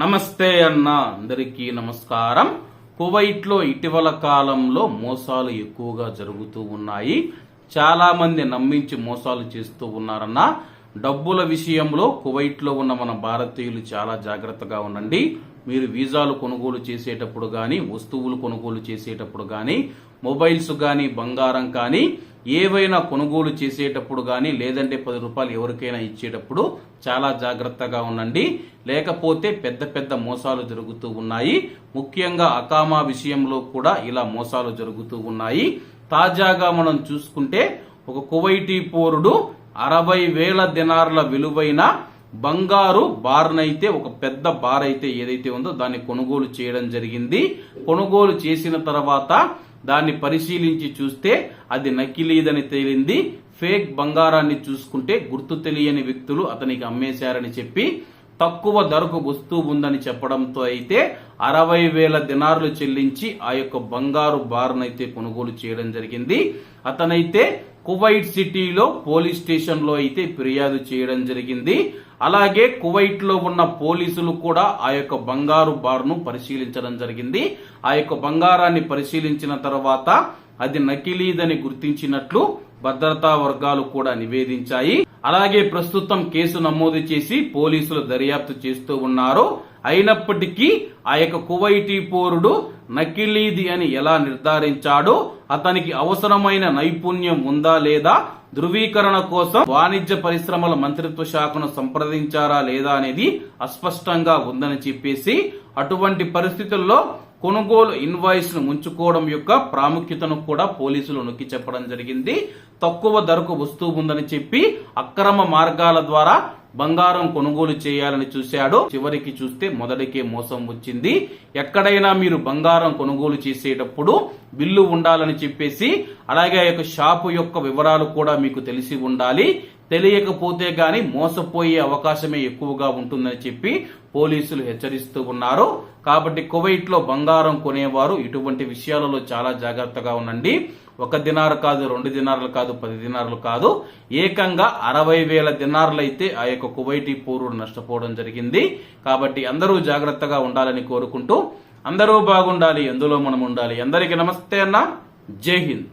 నమస్తే అన్న అందరికీ నమస్కారం. కువైట్లో ఇటీవల కాలంలో మోసాలు ఎక్కువగా జరుగుతూ ఉన్నాయి. చాలామంది నమ్మించి మోసాలు చేస్తూ ఉన్నారన్న. డబ్బుల విషయంలో కువైట్లో ఉన్న మన భారతీయులు చాలా జాగ్రత్తగా ఉండండి. మీరు వీసాలు కొనుగోలు చేసేటప్పుడు కానీ వస్తువులు కొనుగోలు చేసేటప్పుడు కానీ మొబైల్స్ కానీ బంగారం కానీ ఏవైనా కొనుగోలు చేసేటప్పుడు కానీ లేదంటే పది రూపాయలు ఎవరికైనా ఇచ్చేటప్పుడు చాలా జాగ్రత్తగా ఉండండి. లేకపోతే పెద్ద పెద్ద మోసాలు జరుగుతూ ఉన్నాయి. ముఖ్యంగా అకామా విషయంలో కూడా ఇలా మోసాలు జరుగుతూ ఉన్నాయి. తాజాగా మనం చూసుకుంటే ఒక కువైటీ పోరుడు అరవై వేల దినార్ల విలువైన బంగారు బార్నైతే ఒక పెద్ద బార్ అయితే ఏదైతే ఉందో దాన్ని కొనుగోలు చేయడం జరిగింది. కొనుగోలు చేసిన తర్వాత దాన్ని పరిశీలించి చూస్తే అది నకిలీదని తేలింది. ఫేక్ బంగారాన్ని చూసుకుంటే గుర్తు తెలియని వ్యక్తులు అతనికి అమ్మేశారని చెప్పి తక్కువ ధరకు వస్తువు ఉందని చెప్పడంతో అయితే అరవై వేల దినార్లు చెల్లించి ఆ యొక్క బంగారు బారునైతే కొనుగోలు చేయడం జరిగింది. అతనైతే కువైట్ సిటీలో పోలీస్ స్టేషన్లో అయితే ఫిర్యాదు చేయడం జరిగింది. అలాగే కువైట్లో ఉన్న పోలీసులు కూడా ఆ యొక్క బంగారు బార్ను పరిశీలించడం జరిగింది. ఆ యొక్క బంగారాన్ని పరిశీలించిన తర్వాత అది నకిలీదని గుర్తించినట్లు భద్రతా వర్గాలు కూడా నివేదించాయి. అలాగే ప్రస్తుతం కేసు నమోదు చేసి పోలీసులు దర్యాప్తు చేస్తూ ఉన్నారు. అయినప్పటికీ ఆ యొక్క కువైటీ పౌరుడు నకిలీది అని ఎలా నిర్ధారించాడో? అతనికి అవసరమైన నైపుణ్యం ఉందా లేదా? ధృవీకరణ కోసం వాణిజ్య పరిశ్రమల మంత్రిత్వ శాఖను సంప్రదించారా లేదా అనేది అస్పష్టంగా ఉందని చెప్పేసి అటువంటి పరిస్థితుల్లో కొనుగోలు ఇన్వాయిస్ను ఉంచుకోవడం యొక్క ప్రాముఖ్యతను కూడా పోలీసులు నొక్కి చెప్పడం జరిగింది. తక్కువ ధరకు వస్తువు ఉందని చెప్పి అక్రమ మార్గాల ద్వారా బంగారం కొనుగోలు చేయాలని చూశాడు. చివరికి చూస్తే మొదటికే మోసం వచ్చింది. ఎక్కడైనా మీరు బంగారం కొనుగోలు చేసేటప్పుడు బిల్లు ఉండాలని చెప్పేసి అలాగే ఆ యొక్క షాపు యొక్క వివరాలు కూడా మీకు తెలిసి ఉండాలి. తెలియకపోతే గాని మోసపోయే అవకాశమే ఎక్కువగా ఉంటుందని చెప్పి పోలీసులు హెచ్చరిస్తూ ఉన్నారు. కాబట్టి కువైట్లో బంగారం కొనేవారు ఇటువంటి విషయాలలో చాలా జాగ్రత్తగా ఉండండి. ఒక దినారు కాదు రెండు దినారులు కాదు పది దినారులు కాదు. ఏకంగా అరవై వేల దినారులు అయితే ఆ యొక్క కువైటీ పౌరుడు నష్టపోవడం జరిగింది. కాబట్టి అందరూ జాగ్రత్తగా ఉండాలని కోరుకుంటూ అందరూ బాగుండాలి ఎందులో మనం ఉండాలి. అందరికీ నమస్తే అన్న. జై హింద్.